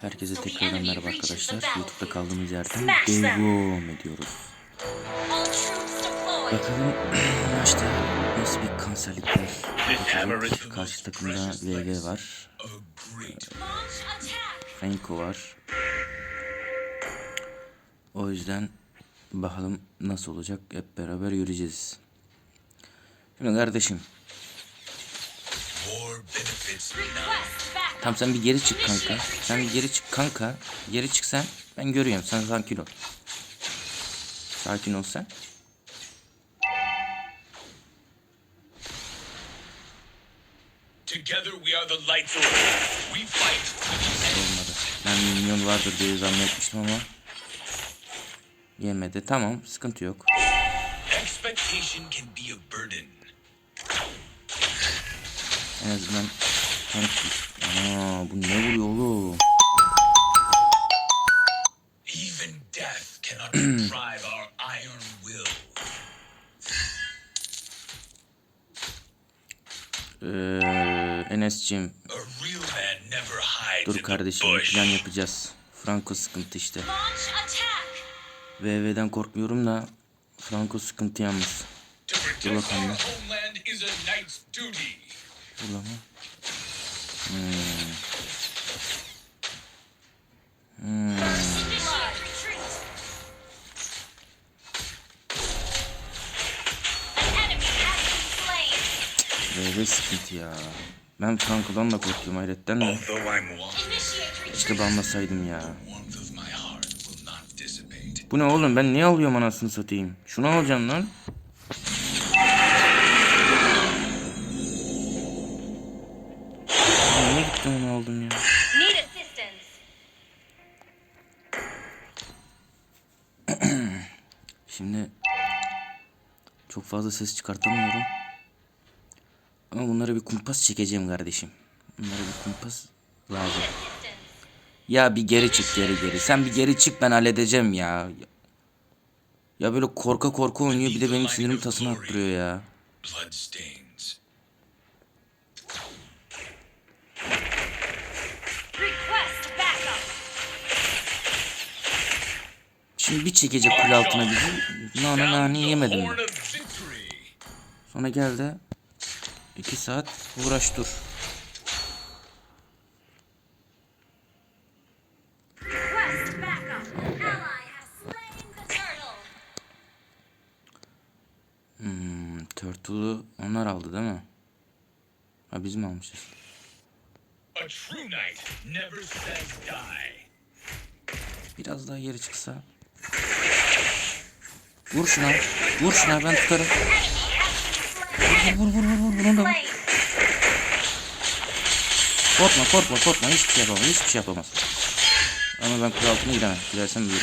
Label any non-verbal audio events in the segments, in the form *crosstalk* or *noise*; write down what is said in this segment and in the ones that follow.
Herkese tekrardan merhaba arkadaşlar. YouTube'da kaldığımız yerden devam ediyoruz. Bakalım *clears throat* maçta nasıl bir kanserlik var. Bakacak. Karşı takımda VG var. Fenko var. O yüzden bakalım nasıl olacak hep beraber göreceğiz. Şimdi kardeşim Tamam sen bir geri çık kanka. Sen bir geri çık kanka. Geri çık sen. Ben görüyorum. Sen sakin ol. Sakin ol sen. Together we are the Lights Order. We fight. Olmadı. Ben minyon vardır diye zannetmiştim ama. Yemedi. Tamam. Sıkıntı yok. Expectation can be a burden. En azından tank... Aa, bu ne vuruyor oğlum? Even death cannot *clears throat* deprive our iron will. Ee, Enes'cim dur kardeşim plan yapacağız. Franco sıkıntı işte. VV'den korkmuyorum da Franco sıkıntı yalnız. Dur bakalım. Homeland is a knight's duty. Dur lan. Hmm. Hmm. VV sıkıntı ya. Ben Franco'dan da korkuyorum hayretten de. İşte banlasaydım ya. Bu ne oğlum ben niye alıyorum anasını satayım? Şunu alacağım lan. Onu aldım ya? *clears throat* Şimdi çok fazla ses çıkartamıyorum. Ama bunlara bir kumpas çekeceğim kardeşim. Bunlara bir kumpas lazım. Ya bir geri çık geri geri. Sen bir geri çık ben halledeceğim ya. Ya böyle korka korka oynuyor bir de benim sinirim tasını attırıyor ya. Şimdi bir çekecek kule altına bizi. Nane nane yemedim victory. Sonra geldi. iki saat uğraş dur. Hmm, Turtle'ı onlar aldı değil mi? Ha biz mi almışız? Biraz daha geri çıksa. Vur şuna. Vur şuna ben tutarım. Vur vur vur vur vur bunu da vur. Korkma korkma korkma hiçbir şey yapamaz hiçbir şey yapamaz. Ama ben kule altına gidemem. Gidersem yürü.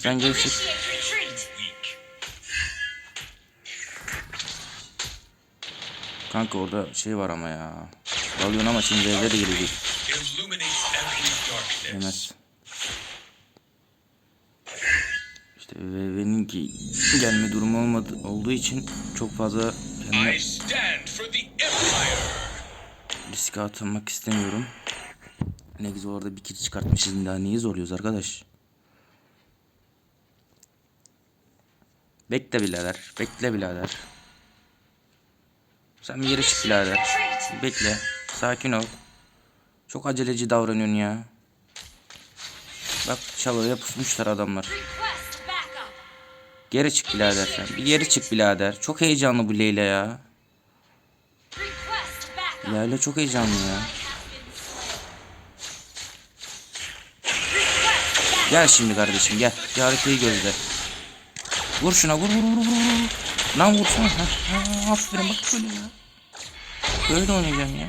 I do not Kanka orada şey var ama ya. Dalıyorsun ama şimdi evde de gelecek. Yemez. İşte VV'nin ki gelme durumu olmadı olduğu için çok fazla kendime riske atmak istemiyorum. Ne güzel orada bir kill çıkartmışız daha neyi zorluyoruz arkadaş. Bekle birader. Bekle birader. Sen bir yere çık birader. Bekle. Sakin ol. Çok aceleci davranıyorsun ya. Bak çalıya pusmuşlar adamlar. Geri çık birader sen. Bir geri çık birader. Çok heyecanlı bu Leyla ya. Leyla çok heyecanlı ya. Gel şimdi kardeşim gel. Bir haritayı gözle. Vur şuna vur vur vur vur. Lan vursana. Ha, ha, aferin bak böyle ya. Böyle oynayacağım ya.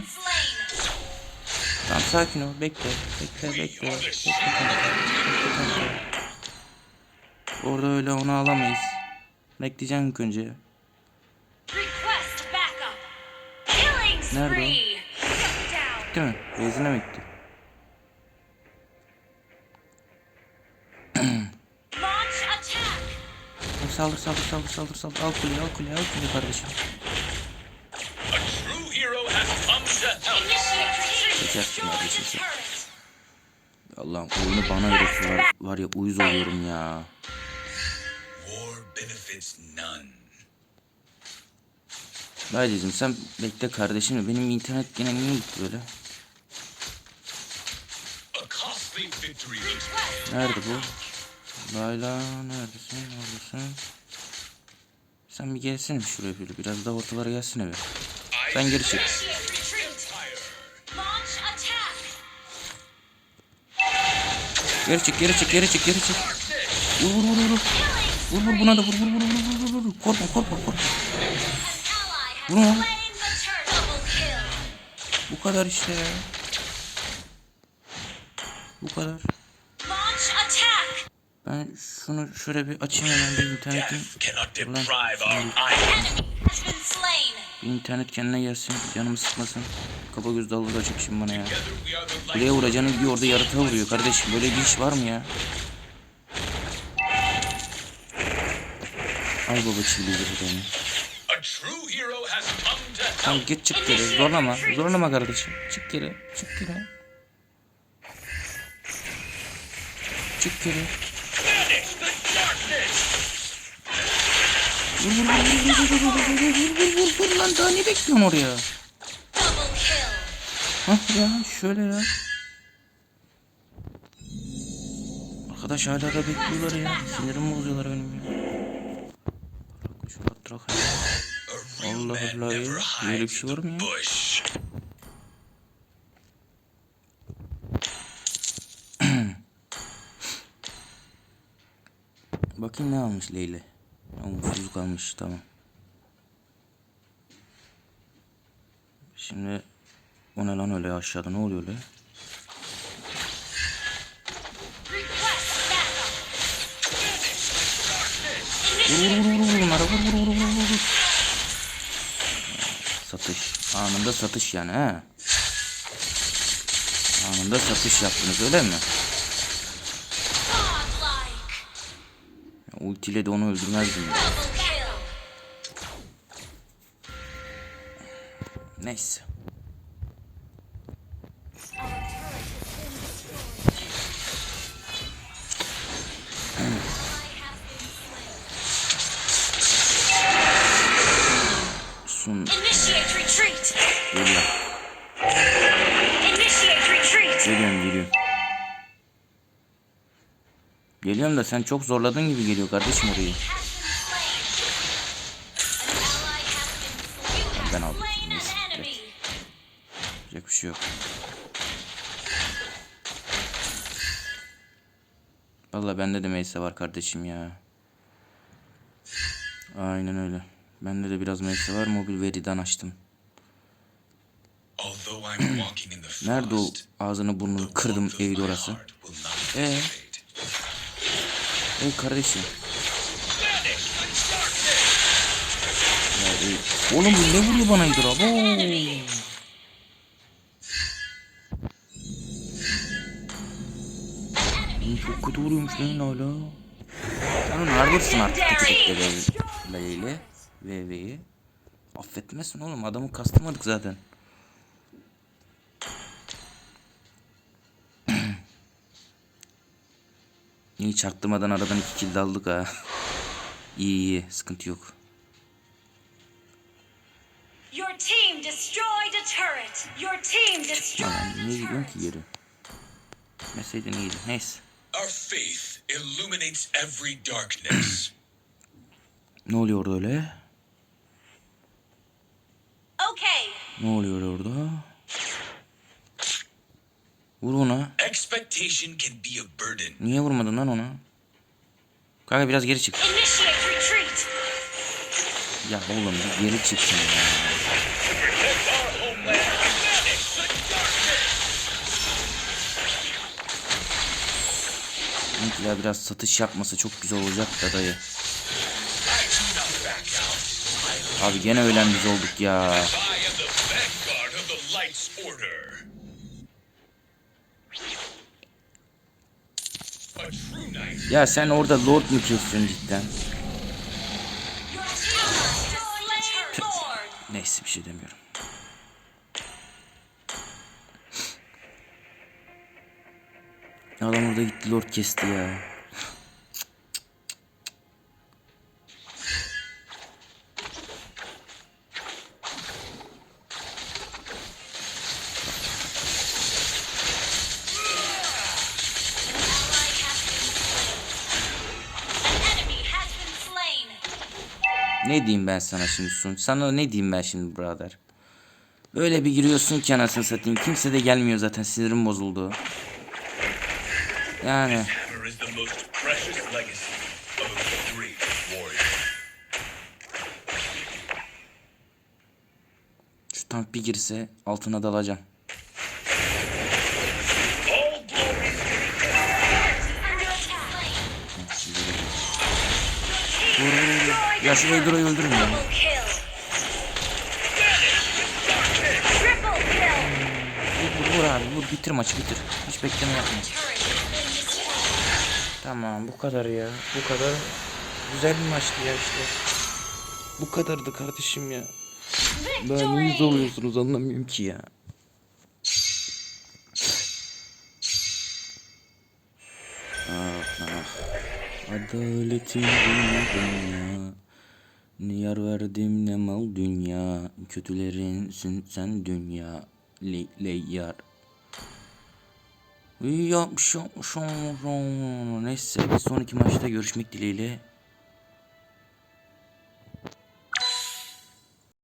Tamam sakin ol. Bekle. Bekle bekle. Bekle. bekle. Orada öyle onu alamayız. Bekleyeceğim ilk önce. Nerede o? Gitti mi? Benzine mi gitti? saldır saldır saldır saldır saldır. Al kuleyi al kuleyi al kuleyi kardeşim. Sen. turret. Allah'ım oyunu bana öğretiyorlar. Var ya uyuz oluyorum ya. Dayıcım sen bekle kardeşim. Benim internet gene niye gitti böyle? Nerede bu? Layla neredesin? Neredesin? Sen bir gelsene şuraya böyle. Biraz daha ortalara gelsene bir. Sen geri çık. Geri çık, geri çık, geri çık, geri çık. Vur vur vur vur. Vur vur buna da vur vur vur vur vur vur. Korkma korkma korkma. Double kill. Bu kadar işte ya. Bu kadar. Ben şunu şöyle bir açayım hemen bir internetin. Ulan, bir internet kendine gelsin. Canımı sıkmasın. Kapa göz dalga açık şimdi bana ya. Kuleye vuracağını gidiyor orada yaratığa vuruyor kardeşim. Böyle bir iş var mı ya? Al baba çiğli zırhını. A true hero has come to help. Tamam git çık geri. Zorlama. Zorlama kardeşim. Çık geri. Çık geri. Çık geri. Banish the darkness. Vur vur vur vur vur vur vur vur vur lan daha ne bekliyorsun oraya? Hah ya şöyle ya. Arkadaş hala da bekliyorlar ya. Sinirimi bozuyorlar benim ya. Bırak şu rahat bırak ya. A real Allah Allah ya. Böyle bir şey var mı ya? Bakayım ne almış Leyla. Umutsuzluk almış tamam. Şimdi o ne lan öyle aşağıda ne oluyor öyle? Vur vur vur vur bunlara vur vur vur vur vur. Satış. Anında satış yani he. Anında satış yaptınız öyle mi? Ultiyle de onu öldürmezdim ya. Neyse. Sun geliyor. Geliyorum da sen çok zorladığın gibi geliyor kardeşim orayı. Ben aldım. Neyse. Yapacak bir şey yok. Valla bende de meyse var kardeşim ya. Aynen öyle. Bende de biraz meyse var. Mobil veriden açtım. Nerede o ağzını burnunu kırdım eğil orası. heart Hey kardeşim. Ya, oğlum bu ne vuruyor bana Hydra? Çok kötü vuruyormuş lan hala. Sen onu harcarsın artık tükürükle böyle. Leyle. VV'yi. Affetmezsin oğlum adamı kastamadık zaten. İyi çaktırmadan aradan iki kill daldık ha. iyi iyi sıkıntı yok. Your team destroyed a turret. Your team destroyed a niye gidiyorsun turret. ki geri? Meseydin iyiydi. Neyse. Our faith illuminates every darkness. *clears throat* Ne oluyor orada öyle? Okay. Ne oluyor orada? Vur ona. Expectation can be a burden. Niye vurmadın lan ona? Kanka biraz geri çık. Initiate retreat. Ya oğlum bir geri çıksın ya. Bizimkiler biraz satış yapmasa çok güzel olacak da dayı. Abi gene ölen biz olduk ya. Ya sen orada lord mu kesiyorsun cidden? Neyse bir şey demiyorum. Adam orada gitti lord kesti ya. Ne diyeyim ben sana şimdi Sun? Sana ne diyeyim ben şimdi brother? Böyle bir giriyorsun ki anasını satayım. Kimse de gelmiyor zaten sinirim bozuldu. Yani şu tank bir girse altına dalacağım. Ya şu Vader'ı öldürün ya. Vur, vur abi vur bitir maçı bitir. Hiç bekleme yapma. Tamam bu kadar ya. Bu kadar. Güzel bir maçtı ya işte. Bu kadardı kardeşim ya. Ben uyuz Victory. oluyorsunuz anlamıyorum ki ya. Ah ah. Adaletin dünya. Ne yar verdim ne mal dünya. Kötülerinsin sen dünya. Le, le yar. İyi yapmış yapmış. Neyse bir sonraki maçta görüşmek dileğiyle.